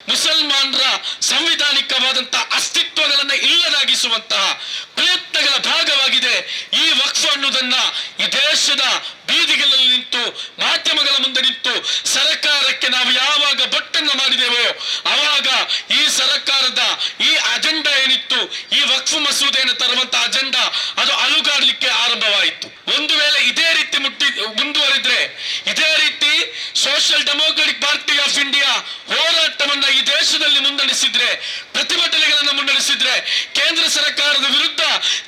ಮುಸಲ್ಮಾನರ ಸಂವಿಧಾನಿಕವಾದಂತಹ ಅಸ್ತಿತ್ವಗಳನ್ನ ಇಲ್ಲದಾಗಿಸುವಂತಹ ಪ್ರಯತ್ನಗಳ ಭಾಗವಾಗಿದೆ ಈ ವಕ್ಫ್ ಅನ್ನುವುದನ್ನ ಈ ದೇಶದ ಬೀದಿಗಳಲ್ಲಿ ನಿಂತು, ಮಾಧ್ಯಮಗಳ ಮುಂದೆ ನಿಂತು, ಸರ್ಕಾರಕ್ಕೆ ನಾವು ಯಾವಾಗ ಬೊಟ್ಟನ್ನು ಮಾಡಿದೆವೋ, ಅವಾಗ ಈ ಸರ್ಕಾರದ ಈ ಅಜೆಂಡಾ ಏನಿತ್ತು ಈ ವಕ್ಫ್ ಮಸೂದೆಯನ್ನು ತರುವಂತಹ ಅಜೆಂಡಾ ಅದು ಅಲುಗಾಡ್ಲಿಕ್ಕೆ ಆರಂಭವಾಯಿತು ಒಂದು ವೇಳೆ ಇದೇ ರೀತಿ ಮುಟ್ಟಿ ಮುಂದುವರಿದ್ರೆ ಇದೇ ರೀತಿ Social Democratic Party of India ಹೋರಾಟವನ್ನ ಈ ಮುನ್ನಡೆಸಿದ್ರೆ ಪ್ರತಿಭಟನೆಗಳನ್ನು ಮುನ್ನಡೆಸಿದ್ರೆ, ಕೇಂದ್ರ ಸರ್ಕಾರದ ವಿರುದ್ಧ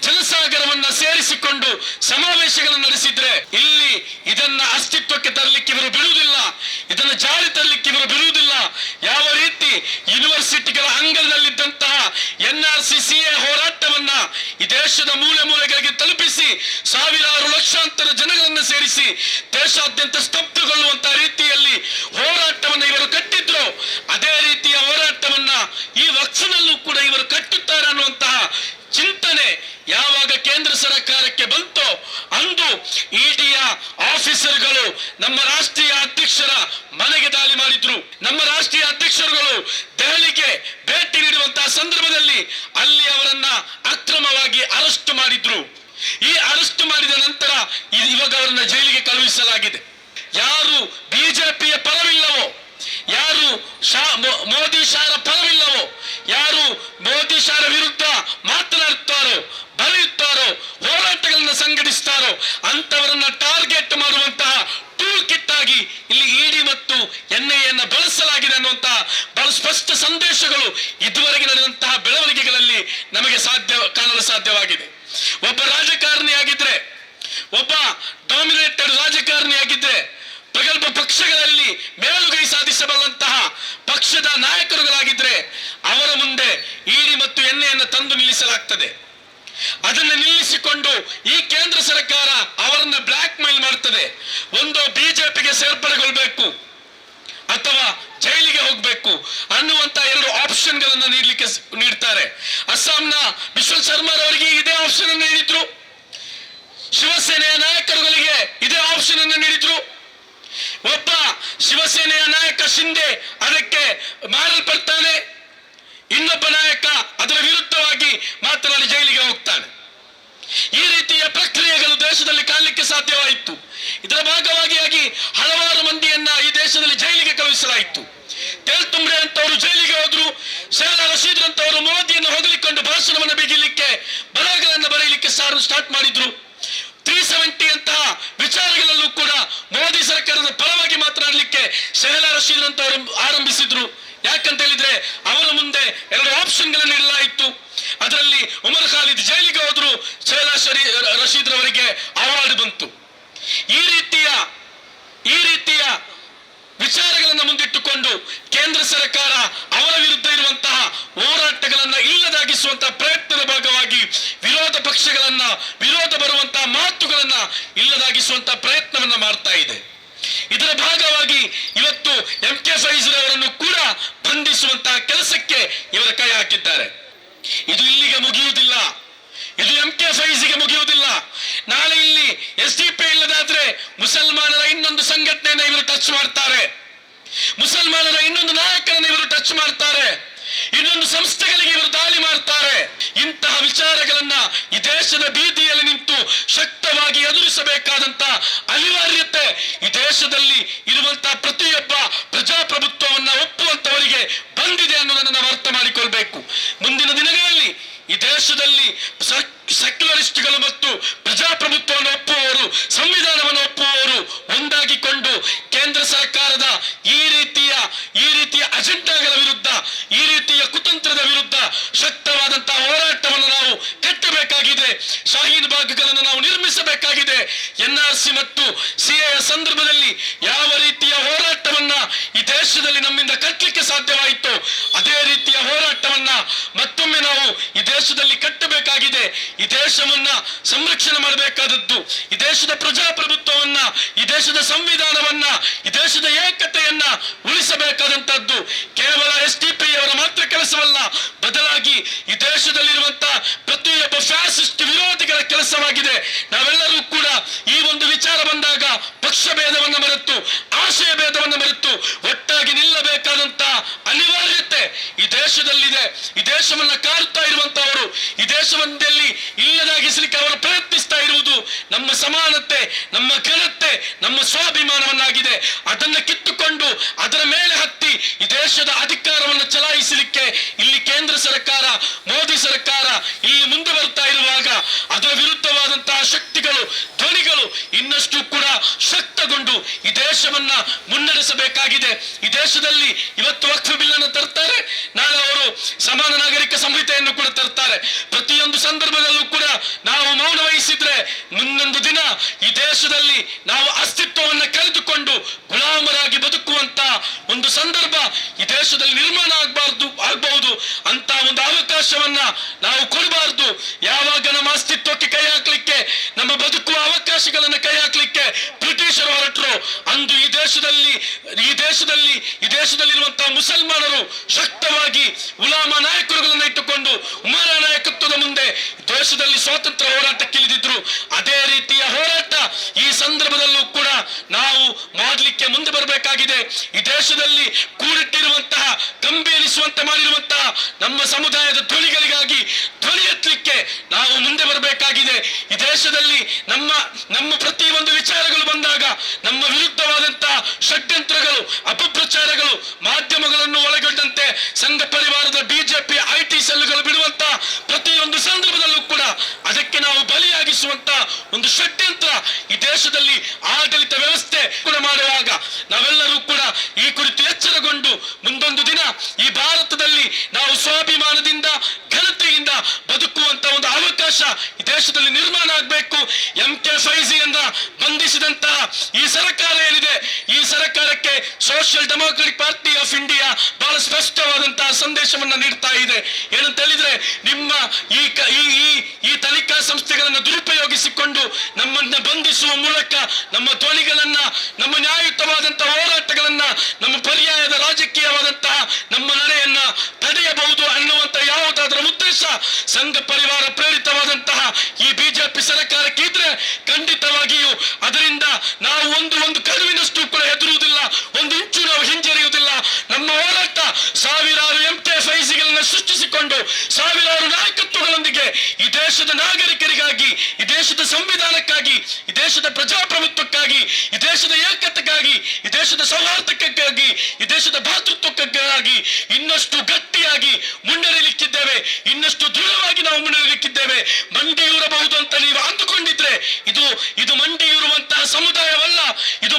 ಜನಸಾಗರವನ್ನ ಸೇರಿಸಿಕೊಂಡು ಸಮಾವೇಶಗಳನ್ನು ನಡೆಸಿದ್ರೆ, ಇಲ್ಲಿ ಇದನ್ನ ಅಸ್ತಿತ್ವಕ್ಕೆ ತರಲಿಕ್ಕೆ ಇವರು ಬಿಡುವುದಿಲ್ಲ, ಇದನ್ನು ಜಾರಿ ತರಲಿಕ್ಕೆ ಇವರು ಬಿಡುವುದಿಲ್ಲ. ಯಾವ ರೀತಿ ಯೂನಿವರ್ಸಿಟಿಗಳ ಅಂಗಳದಲ್ಲಿದ್ದಂತಹ ಎನ್ ಆರ್ ಸಿ ಸಿ ಹೋರಾಟವನ್ನ ಈ ದೇಶದ ಮೂಲೆ ಮೂಲೆಗಳಿಗೆ ತಲುಪಿಸಿ, ಸಾವಿರಾರು ಲಕ್ಷಾಂತರ ಜನಗಳನ್ನು ಸೇರಿಸಿ, ದೇಶಾದ್ಯಂತ ಸ್ತಬ್ಧಗೊಳ್ಳುವಂತಹ ರೀತಿಯಲ್ಲಿ ಹೋರಾಟವನ್ನು ಇವರು ಕಟ್ಟಿದ್ರು ಅದೇ ರೀತಿಯ ಹೋರಾಟವನ್ನ ಈ ವಕ್ಫನಲ್ಲೂ ಕೂಡ ಇವರು ಕಟ್ಟುತ್ತಾರೆ ಅನ್ನುವಂತಹ ಚಿಂತನೆ ಯಾವಾಗ ಕೇಂದ್ರ ಸರ್ಕಾರಕ್ಕೆ ಬಂತೋ ಅಂದು ಇಡಿಯ ಆಫೀಸರ್ಗಳು ನಮ್ಮ ರಾಷ್ಟ್ರೀಯ ಅಧ್ಯಕ್ಷರ ಮನೆಗೆ ದಾಳಿ ಮಾಡಿದ್ರು. ನಮ್ಮ ರಾಷ್ಟ್ರೀಯ ಅಧ್ಯಕ್ಷರುಗಳು ದೆಹಲಿಗೆ ಭೇಟಿ ನೀಡುವಂತಹ ಸಂದರ್ಭದಲ್ಲಿ ಅಲ್ಲಿ ಅವರನ್ನ ಅಕ್ರಮವಾಗಿ ಅರೆಸ್ಟ್ ಮಾಡಿದ್ರು. ಈ ಅರೆಸ್ಟ್ ಮಾಡಿದ ನಂತರ ಇವಾಗ ಅವರನ್ನ ಜೈಲಿಗೆ ಕಳುಹಿಸಲಾಗಿದೆ. ಯಾರು ಬಿಜೆಪಿಯ ಪರವಿಲ್ಲವೋ, ಯಾರು ಮೋದಿ ಶಾರ ಪರವಿಲ್ಲವೋ ಯಾರು ಮೋದಿ ಶಾರ ವಿರುದ್ಧ ಮಾತನಾಡುತ್ತಾರೋ, ಬರೆಯುತ್ತಾರೋ, ಹೋರಾಟಗಳನ್ನು ಸಂಘಟಿಸುತ್ತಾರೋ ಅಂತವರನ್ನ ಟಾರ್ಗೆಟ್ ಮಾಡುವಂತಹ ಟೂಲ್ ಕಿಟ್ ಆಗಿ ಇಲ್ಲಿ ಇಡಿ ಮತ್ತು ಎನ್ಐಎನ್ನ ಬಳಸಲಾಗಿದೆ ಅನ್ನುವಂತಹ ಬಹಳ ಸ್ಪಷ್ಟ ಸಂದೇಶಗಳು ಇದುವರೆಗೆ ನಡೆದಂತಹ ಬೆಳವಣಿಗೆಗಳಲ್ಲಿ ನಮಗೆ ಸಾಧ್ಯ, ಕಾಣಲು ಸಾಧ್ಯವಾಗಿದೆ. ಒಬ್ಬ ರಾಜಕಾರಣಿಯಾಗಿದ್ರೆ ಒಬ್ಬ ಡಾಮಿನೇಟೆಡ್ ರಾಜಕಾರಣಿಯಾಗಿದ್ರೆ ಪ್ರಗಲ್ಭ ಪಕ್ಷಗಳಲ್ಲಿ ಮೇಲುಗೈ ಸಾಧಿಸಬಲ್ಲಂತಹ ಪಕ್ಷದ ನಾಯಕರುಗಳಾಗಿದ್ರೆ ಅವರ ಮುಂದೆ ಈಡಿ ಮತ್ತು ಎಣ್ಣೆಯನ್ನು ತಂದು ನಿಲ್ಲಿಸಲಾಗ್ತದೆ. ಅದನ್ನು ನಿಲ್ಲಿಸಿಕೊಂಡು ಈ ಕೇಂದ್ರ ಸರ್ಕಾರ ಅವರನ್ನ ಬ್ಲಾಕ್ ಮೇಲ್ ಮಾಡ್ತದೆ. ಒಂದು ಬಿಜೆಪಿಗೆ ಸೇರ್ಪಡೆಗೊಳ್ಬೇಕು ಅಥವಾ ಜೈಲಿಗೆ ಹೋಗಬೇಕು ಅನ್ನುವಂತ ಎರಡು ಆಪ್ಷನ್ಗಳನ್ನು ನೀಡಲಿಕ್ಕೆ ನೀಡ್ತಾರೆ. ಅಸ್ಸಾಂನ ವಿಶ್ವ ಶರ್ಮಾರವರಿಗೆ ಇದೇ ಆಪ್ಷನ್ ಅನ್ನು ನೀಡಿದ್ರು. ಶಿವಸೇನೆಯ ನಾಯಕರುಗಳಿಗೆ ಇದೇ ಆಪ್ಷನ್ ಅನ್ನು ನೀಡಿದ್ರು. ಒಬ್ಬ ಶಿವಸೇನೆಯ ನಾಯಕ ಶಿಂದೆ ಅದಕ್ಕೆ ಮಾರಲ್ಪಡ್ತಾನೆ. ಇನ್ನೊಬ್ಬ ನಾಯಕ ಅದರ ವಿರುದ್ಧವಾಗಿ ಮಾತನಾಡಿ ಜೈಲಿಗೆ ಹೋಗ್ತಾನೆ. ಈ ರೀತಿಯ ಪ್ರಕ್ರಿಯೆಗಳು ದೇಶದಲ್ಲಿ ಕಾಣಲಿಕ್ಕೆ ಸಾಧ್ಯವಾಯಿತು. ಇದರ ಭಾಗವಾಗಿಯಾಗಿ ಹಲವಾರು ಮಂದಿಯನ್ನ ಈ ದೇಶದಲ್ಲಿ ಜೈಲಿಗೆ ಕಳುಹಿಸಲಾಯಿತು. ತೇಲ್ತುಂಬ್ರೆ ಅಂತವರು ಜೈಲಿಗೆ ಹೋದ್ರು ಸೇನಾ ರಶೀದ್ ಅಂತವರು ಮೋದಿಯನ್ನು ಹೊಗಳಿಕೊಂಡು ಭಾಷಣವನ್ನು ಬಿಗಿಲಿಕ್ಕೆ ಬರಹಗಳನ್ನು ಬರೆಯಲಿಕ್ಕೆ ಸ್ಟಾರ್ಟ್ ಮಾಡಿದ್ರು. ತ್ರೀ ಸೆವೆಂಟಿ ಅಂತಹ ವಿಚಾರಗಳಲ್ಲೂ ಕೂಡ ಮೋದಿ ಸರ್ಕಾರದ ಪರವಾಗಿ ಮಾತನಾಡಲಿಕ್ಕೆ ಶೆಹಲಾ ರಶೀದ್ ಅಂತವರು ಆರಂಭಿಸಿದ್ರು. ಯಾಕಂತ ಹೇಳಿದ್ರೆ ಅವರ ಮುಂದೆ ಎರಡು ಆಪ್ಷನ್ಗಳನ್ನು ಇಡಲಾಯಿತು. ಅದರಲ್ಲಿ ಉಮರ್ ಖಾಲಿದ್ ಜೈಲಿಗೆ ಹೋದ್ರು ಸೈಲಾ ಶರೀ, ರಶೀದ್ ರವರಿಗೆ ಅವಾರ್ಡ್ ಬಂತು. ಈ ರೀತಿಯ ಈ ರೀತಿಯ ವಿಚಾರಗಳನ್ನು ಮುಂದಿಟ್ಟುಕೊಂಡು ಕೇಂದ್ರ ಸರ್ಕಾರ ಅವರ ವಿರುದ್ಧ ಇರುವಂತಹ ಹೋರಾಟಗಳನ್ನ ಇಲ್ಲದಾಗಿಸುವಂತಹ ಪ್ರಯತ್ನದ ಭಾಗವಾಗಿ ವಿರೋಧ ಪಕ್ಷಗಳನ್ನ, ವಿರೋಧ ಬರುವಂತಹ ಮಾತುಗಳನ್ನ ಇಲ್ಲದಾಗಿಸುವಂತಹ ಇದೆ ಇದರ ಭಾಗವಾಗಿ ಇವತ್ತು ಎಂ ಕೆ ಫೈಜರ್ ಅವರನ್ನು ಕೂಡ ಬಂಧಿಸುವಂತಹ ಕೆಲಸಕ್ಕೆ ಇವರ ಕೈ ಹಾಕಿದ್ದಾರೆ. ಇದು ಇಲ್ಲಿಗೆ ಮುಗಿಯುವುದಿಲ್ಲ. ಇದು ಎಂ ಕೆ ಮುಗಿಯುವುದಿಲ್ಲ. ನಾಳೆ ಇಲ್ಲಿ ಎಸ್ ಡಿ ಪಿ ಇಲ್ಲದಾದ್ರೆ ಮುಸಲ್ಮಾನರ ಇನ್ನೊಂದು ಸಂಘಟನೆಯನ್ನು ಇವರು ಟಚ್ ಮಾಡ್ತಾರೆ. ಮುಸಲ್ಮಾನರ ಇನ್ನೊಂದು ನಾಯಕರನ್ನು ಇವರು ಟಚ್ ಮಾಡ್ತಾರೆ. ಇನ್ನೊಂದು ಸಂಸ್ಥೆಗಳಿಗೆ ಇವರು ದಾಳಿ ಮಾಡ್ತಾರೆ. ಇಂತಹ ವಿಚಾರಗಳನ್ನ ಈ ದೇಶದ ಬೀದಿಯಲ್ಲಿ ನಿಂತು ಶಕ್ತವಾಗಿ ಎದುರಿಸಬೇಕಾದಂತ ಅನಿವಾರ್ಯತೆ ಈ ದೇಶದಲ್ಲಿ ಇರುವಂತಹ ಪ್ರತಿಯೊಬ್ಬ ಪ್ರಜಾಪ್ರಭುತ್ವವನ್ನ ಒಪ್ಪುವಂತವರಿಗೆ ಬಂದಿದೆ ಅನ್ನೋದನ್ನು ನಾವು ಅರ್ಥ ಮಾಡಿಕೊಳ್ಬೇಕು. ಮುಂದಿನ ದಿನಗಳಲ್ಲಿ ಈ ದೇಶದಲ್ಲಿ ಸೆಕ್ಯುಲರಿಸ್ಟ್ಗಳು ಮತ್ತು ಪ್ರಜಾಪ್ರಭುತ್ವವನ್ನು ಒಪ್ಪುವವರು ಸಂವಿಧಾನವನ್ನು ಒಪ್ಪುವವರು ಒಂದಾಗಿಕೊಂಡು ಕೇಂದ್ರ ಸರ್ಕಾರದ ಈ ರೀತಿಯ ಈ ರೀತಿಯ ಅಜೆಂಡಾಗಳ ವಿರುದ್ಧ ಈ ರೀತಿಯ ಕುತಂತ್ರದ ವಿರುದ್ಧ ಶಕ್ತವಾದಂತಹ ಹೋರಾಟವನ್ನು ನಾವು ಕಟ್ಟಬೇಕಾಗಿದೆ ಶಾಹೀನ್ ಬಾಗ್ಗಳನ್ನು ನಾವು ನಿರ್ಮಿಸಬೇಕಾಗಿದೆ ಎನ್ ಆರ್ ಸಿ ಮತ್ತು ಸಿಎ ಸಂದರ್ಭದಲ್ಲಿ ಯಾವ ರೀತಿಯ ಹೋರಾಟವನ್ನ ಈ ದೇಶದಲ್ಲಿ ನಮ್ಮಿಂದ ಕಟ್ಟಲಿಕ್ಕೆ ಸಾಧ್ಯವಾಯಿತು ಅದೇ ರೀತಿಯ ಹೋರಾಟವನ್ನ ಮತ್ತೊಮ್ಮೆ ನಾವು ಈ ದೇಶದಲ್ಲಿ ಕಟ್ಟಬೇಕಾಗಿದೆ. ಈ ದೇಶವನ್ನ ಸಂರಕ್ಷಣೆ ಮಾಡಬೇಕಾದದ್ದು, ಈ ದೇಶದ ಪ್ರಜಾಪ್ರಭುತ್ವವನ್ನ, ಈ ದೇಶದ ಸಂವಿಧಾನವನ್ನ, ಈ ದೇಶದ ಏಕತೆಯನ್ನ ಉಳಿಸಬೇಕಾದಂತದ್ದು ಕೇವಲ ಎಸ್ ಅವರ ಮಾತ್ರ ಕೆಲಸವಲ್ಲ, ಬದಲಾಗಿ ಈ ದೇಶದಲ್ಲಿರುವಂತಹ ಪ್ರತಿಯೊಬ್ಬ ಫ್ಯಾಸಿಸ್ಟ್ ವಿರೋಧಿಗಳ ಕೆಲಸವಾಗಿದೆ ನಾವೆಲ್ಲರೂ ಕೂಡ ಈ ಒಂದು ವಿಚಾರ ಬಂದಾಗ ಪಕ್ಷ ಭೇದವನ್ನು ಮರೆತು ಆಶಯ ಭೇದವನ್ನು ಮರೆತು ಒಟ್ಟಾಗಿ ನಿಲ್ಲಬೇಕಾದಂತ ಅನಿವಾರ್ಯತೆ ಈ ದೇಶದಲ್ಲಿದೆ. ಈ ದೇಶವನ್ನ ಕಾರುತ್ತಾ ಇರುವಂತವರು, ಈ ದೇಶವೊಂದಲ್ಲಿ ಇಲ್ಲದಾಗಿಸಲಿಕ್ಕೆ ಅವರು ಪ್ರಯತ್ನಿಸ್ತಾ ಇರುವುದು ನಮ್ಮ ಸಮಾನತೆ, ನಮ್ಮ ಘನತೆ ನಮ್ಮ ಸ್ವಾಭಿಮಾನವನ್ನಾಗಿದೆ. ಅದನ್ನ ಕಿತ್ತುಕೊಂಡು ಅದರ ಮೇಲೆ ಹತ್ತಿ ಈ ದೇಶದ ಅಧಿಕಾರವನ್ನು ಚಲಾಯಿಸಲಿಕ್ಕೆ ಇಲ್ಲಿ ಕೇಂದ್ರ ಸರ್ಕಾರ, ಮೋದಿ ಸರ್ಕಾರ ಇಲ್ಲಿ ಮುಂದೆ ಬರ್ತಾ ಇರುವಾಗ ಅದರ ವಿರುದ್ಧವಾದಂತಹ ಶಕ್ತಿಗಳು ಇನ್ನಷ್ಟು ಕೂಡ ಶಕ್ತಗೊಂಡು ಈ ದೇಶವನ್ನ ಮುನ್ನಡೆಸಬೇಕಾಗಿದೆ. ಈ ದೇಶದಲ್ಲಿ ಇವತ್ತು ವಕ್ಫ್ ಬಿಲ್ ಅನ್ನು ತರ್ತಾರೆ, ನಾಳೆ ಅವರು ಸಮಾನ ನಾಗರಿಕ ಸಂಹಿತೆಯನ್ನು ಕೂಡ ತರ್ತಾರೆ. ಪ್ರತಿಯೊಂದು ಸಂದರ್ಭದಲ್ಲೂ ಕೂಡ ನಾವು ಮೌನ ವಹಿಸಿದ್ರೆ ಮುಂದೊಂದು ದಿನ ಈ ದೇಶದಲ್ಲಿ ನಾವು ಅಸ್ತಿತ್ವವನ್ನು ಕಳೆದುಕೊಂಡು ಗುಲಾಮರಾಗಿ ಬದುಕುವಂತ ಒಂದು ಸಂದರ್ಭ ಈ ದೇಶದಲ್ಲಿ ನಿರ್ಮಾಣ ಆಗಬಾರ್ದು ಆಗಬಹುದು ಅಂತ ಒಂದು ಅವಕಾಶವನ್ನ ನಾವು ಕೊಡಬಾರ್ದು ಯಾವಾಗ ನಮ್ಮ ಅಸ್ತಿತ್ವಕ್ಕೆ ಕೈ ಹಾಕ್ಲಿಕ್ಕೆ ನಮ್ಮ ಬದುಕುವ ಅವಕಾಶಗಳನ್ನು ಕೈ ಹಾಕ್ಲಿಕ್ಕೆ ಬ್ರಿಟಿಷರು ಹೊರಟರು ಅಂದು ಈ ದೇಶದಲ್ಲಿ, ಈ ದೇಶದಲ್ಲಿ, ಈ ದೇಶದಲ್ಲಿರುವಂತಹ ಮುಸಲ್ಮಾನರು ಶಕ್ತವಾಗಿ ಉಲಾಮ ನಾಯಕರುಗಳನ್ನು ಇಟ್ಟುಕೊಂಡು ಉಮರ ನಾಯಕತ್ವದ ಮುಂದೆ ದೇಶದಲ್ಲಿ ಸ್ವಾತಂತ್ರ್ಯ ಹೋರಾಟಕ್ಕಿಳಿದಿದ್ರು ಅದೇ ರೀತಿಯ ಹೋರಾಟ ಈ ಸಂದರ್ಭದಲ್ಲೂ ಕೂಡ ನಾವು ಮಾಡಲಿಕ್ಕೆ ಮುಂದೆ ಬರಬೇಕಾಗಿದೆ. ಈ ದೇಶದಲ್ಲಿ ಕೂಡಿಟ್ಟಿರುವಂತಹ ಕಂಬಿಯಲಿಸುವಂತೆ ಮಾಡಿರುವಂತಹ ನಮ್ಮ ಸಮುದಾಯದ ಧ್ವನಿಗಳಿಗಾಗಿ ಧ್ವನಿ ಎತ್ತಲಿಕ್ಕೆ ನಾವು ಮುಂದೆ ಬರಬೇಕಾಗಿದೆ. ಈ ದೇಶದಲ್ಲಿ ನಮ್ಮ ನಮ್ಮ ಪ್ರತಿಯೊಂದು ವಿಚಾರಗಳು ಬಂದಾಗ ನಮ್ಮ ವಿರುದ್ಧವಾದಂತಹ ಷಡ್ಯಂತ್ರಗಳು, ಅಪಪ್ರಚಾರಗಳು, ಮಾಧ್ಯಮಗಳನ್ನು ಒಳಗೊಂಡಂತೆ ಸಂಘ ಪರಿವಾರದ ಬಿಜೆಪಿ ಐ ಟಿ ಸೆಲ್ಗಳು ಬಿಡುವಂತ ಪ್ರತಿಯೊಂದು ಸಂದರ್ಭದಲ್ಲೂ ಕೂಡ ಅದಕ್ಕೆ ನಾವು ಬಲಿಯಾಗಿಸುವಂತ ಒಂದು ಷಡ್ಯಂತ್ರ ಈ ದೇಶದಲ್ಲಿ ಆಡಳಿತ ವ್ಯವಸ್ಥೆ ಕೂಡ ಮಾಡುವಾಗ ನಾವೆಲ್ಲರೂ ಕೂಡ ಈ ಕುರಿತು ಮುಂದೊಂದು ದಿನ ಈ ಭಾರತದಲ್ಲಿ ನಾವು ಸ್ವಾಭಿಮಾನದಿಂದ, ಘನತೆಯಿಂದ ಬದುಕುವಂತ ಒಂದು ಅವಕಾಶ ಈ ದೇಶದಲ್ಲಿ ನಿರ್ಮಾಣ ಆಗಬೇಕು. ಎಂ ಕೆ ಫೈಜಿಯನ್ನ ಬಂಧಿಸಿದಂತಹ ಈ ಸರ್ಕಾರ ಏನಿದೆ? ಈ ಸರ್ಕಾರಕ್ಕೆ ಸೋಷಿಯಲ್ ಡೆಮೋಕ್ರೆಟಿಕ್ ಪಾರ್ಟಿ ಸ್ಪಷ್ಟವಾದಂತಹ ಸಂದೇಶವನ್ನ ನೀಡ್ತಾ ಇದೆ. ಏನಂತ ಹೇಳಿದ್ರೆ, ನಿಮ್ಮ ಈ ಈ ತನಿಖಾ ಸಂಸ್ಥೆಗಳನ್ನು ದುರುಪಯೋಗಿಸಿಕೊಂಡು ನಮ್ಮನ್ನ ಬಂಧಿಸುವ ಮೂಲಕ ನಮ್ಮ ಧ್ವನಿಗಳನ್ನ, ನಮ್ಮ ನ್ಯಾಯಯುತವಾದಂತಹ ಹೋರಾಟಗಳನ್ನ, ನಮ್ಮ ಪರ್ಯಾಯದ ರಾಜಕೀಯವಾದಂತಹ ನಮ್ಮ ನಡೆಯನ್ನ ತಡೆಯಬಹುದು ಅನ್ನುವಂತ ಯಾವುದಾದ್ರೂ ಉದ್ದೇಶ ಸಂಘ ಪರಿವಾರ ಪ್ರೇರಿತವಾದಂತಹ ಈ ಬಿಜೆಪಿ ಸರ್ಕಾರಕ್ಕೆ ಇದ್ರೆ ಖಂಡಿತವಾಗಿಯೂ ಅದರಿಂದ ನಾವು ಒಂದು ಒಂದು ಕರುವಿನಷ್ಟು ಕೂಡ ಹೆದರುವುದಿಲ್ಲ ಒಂದು ಇಂಚು ನಾವು ಹಿಂಜರಿಯುವುದಿಲ್ಲ ನಮ್ಮ ಹೋರಾಟ ಸಾವಿರಾರು ಎಂ ಕೆ ಫೈಸಿಗಳನ್ನ ಸೃಷ್ಟಿಸಿಕೊಂಡು ಸಾವಿರಾರು ನಾಯಕತ್ವಗಳೊಂದಿಗೆ ಈ ದೇಶದ ನಾಗರಿಕರಿಗಾಗಿ, ಈ ದೇಶದ ಸಂವಿಧಾನಕ್ಕಾಗಿ, ಈ ದೇಶದ ಪ್ರಜಾಪ್ರಭುತ್ವಕ್ಕಾಗಿ, ಈ ದೇಶದ ಏಕತೆಗಾಗಿ, ಈ ದೇಶದ ಸೌಹಾರ್ದಕ್ಕಾಗಿ, ಈ ದೇಶದ ಭಾತೃತ್ವಕ್ಕಾಗಿ ಇನ್ನಷ್ಟು ಗಟ್ಟಿಯಾಗಿ ಮುನ್ನಡೆಯಲಿಕ್ಕಿದ್ದೇವೆ. ಇನ್ನಷ್ಟು ದೃಢವಾಗಿ ನಾವು ಮುನ್ನಡೆಯಲಿಕ್ಕಿದ್ದೇವೆ. ಮಂಡಿಯೂರಬಹುದು ಅಂತ ನೀವು ಅಂದುಕೊಂಡಿದ್ರೆ ಇದು ಇದು ಮಂಡಿಯೂರುವಂತಹ ಸಮುದಾಯವಲ್ಲ. ಇದು